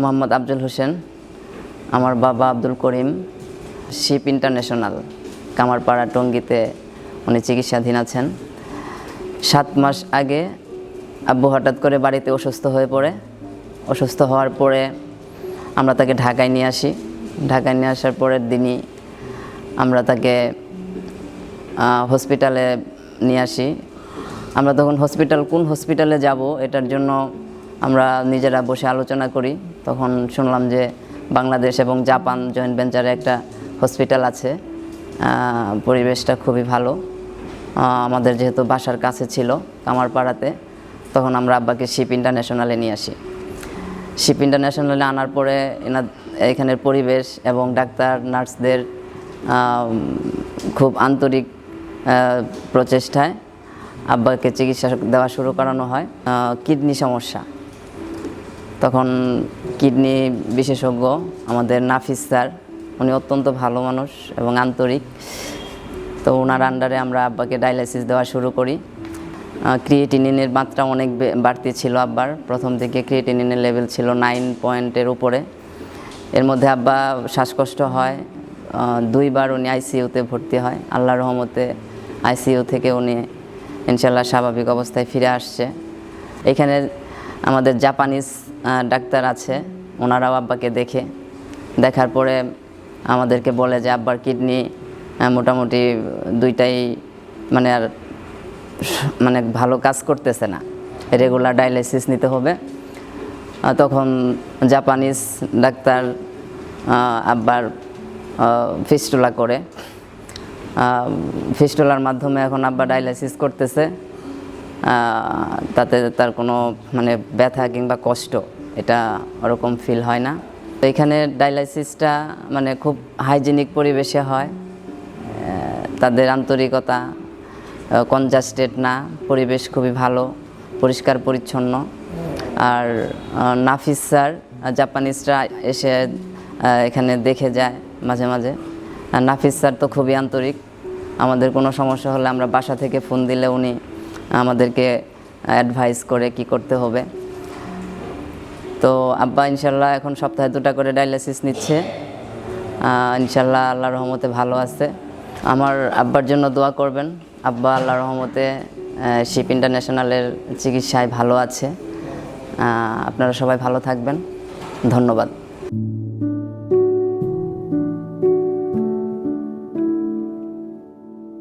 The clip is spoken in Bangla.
মোহাম্মদ আফজল হোসেন, আমার বাবা আব্দুল করিম, শিপ ইন্টারন্যাশনাল, কামারপাড়া টঙ্গিতে উনি চিকিৎসাধীন আছেন। সাত মাস আগে আব্বু হঠাৎ করে বাড়িতে অসুস্থ হয়ে পড়ে। অসুস্থ হওয়ার পরে আমরা তাকে ঢাকায় নিয়ে আসি। ঢাকায় নিয়ে আসার পরের দিনই আমরা তাকে হসপিটালে নিয়ে আসি। আমরা তখন হসপিটাল, কোন হসপিটালে যাব এটার জন্য আমরা নিজেরা বসে আলোচনা করি। তখন শুনলাম যে বাংলাদেশ এবং জাপান জয়েন্ট ভেঞ্চারে একটা হসপিটাল আছে। পরিবেশটা খুবই ভালো। আমাদের যেহেতু বাসার কাছে ছিল কামারপাড়াতে, তখন আমরা আব্বাকে শিপ ইন্টারন্যাশনালে নিয়ে আসি। শিপ ইন্টারন্যাশনালে আনার পরে এনার এখানের পরিবেশ এবং ডাক্তার, নার্সদের খুব আন্তরিক প্রচেষ্টায় আব্বাকে চিকিৎসা দেওয়া শুরু করানো হয়। কিডনি সমস্যা। তখন কিডনি বিশেষজ্ঞ, আমাদের নাফিস স্যার, উনি অত্যন্ত ভালো মানুষ এবং আন্তরিক। তো ওনার আন্ডারে আমরা আব্বাকে ডায়ালাইসিস দেওয়া শুরু করি। ক্রিয়েটিনিনের মাত্রা অনেক বাড়তি ছিল আব্বার। প্রথম থেকে ক্রিয়েটিনিনের লেভেল ছিল নাইন পয়েন্টের উপরে। এর মধ্যে আব্বা শ্বাসকষ্ট হয়। দুইবার উনি আইসিইউতে ভর্তি হয়। আল্লাহর রহমতে আইসিইউ থেকে উনি ইনশাল্লাহ স্বাভাবিক অবস্থায় ফিরে আসছে। এখানে আমাদের জাপানিজ ডাক্তার আছে। ওনারাও আব্বাকে দেখে। দেখার পরে আমাদেরকে বলে যে, আব্বার কিডনি মোটামুটি দুইটাই মানে আর মানে ভালো কাজ করতেছে না। রেগুলার ডায়ালাইসিস নিতে হবে। তখন জাপানিজ ডাক্তার আব্বার ফিস্টুলা করে। ফিস্টুলার মাধ্যমে এখন আব্বা ডায়ালাইসিস করতেছে। তাতে তার কোনো মানে ব্যথা কিংবা কষ্ট, এটা ওরকম ফিল হয় না। তো এখানে ডায়ালাইসিসটা মানে খুব হাইজেনিক পরিবেশে হয় তাদের আন্তরিকতা কনজাস্টেড না, পরিবেশ খুবই ভালো, পরিষ্কার পরিচ্ছন্ন। আর নাফিস স্যার জাপানিজরা এসে এখানে দেখে যায় মাঝে মাঝে। আর নাফিস স্যার তো খুবই আন্তরিক, আমাদের কোনো সমস্যা হলে আমরা বাসা থেকে ফোন দিলে উনি আমাদেরকে অ্যাডভাইস করে কি করতে হবে। তো আব্বা ইনশাল্লাহ এখন সপ্তাহে দুটা করে ডায়ালিসিস নিচ্ছে। ইনশাল্লাহ আল্লাহ রহমতে ভালো আছে। আমার আব্বার জন্য দোয়া করবেন। আব্বা আল্লাহ রহমতে শিপ ইন্টারন্যাশনালের চিকিৎসায় ভালো আছে। আপনারা সবাই ভালো থাকবেন। ধন্যবাদ।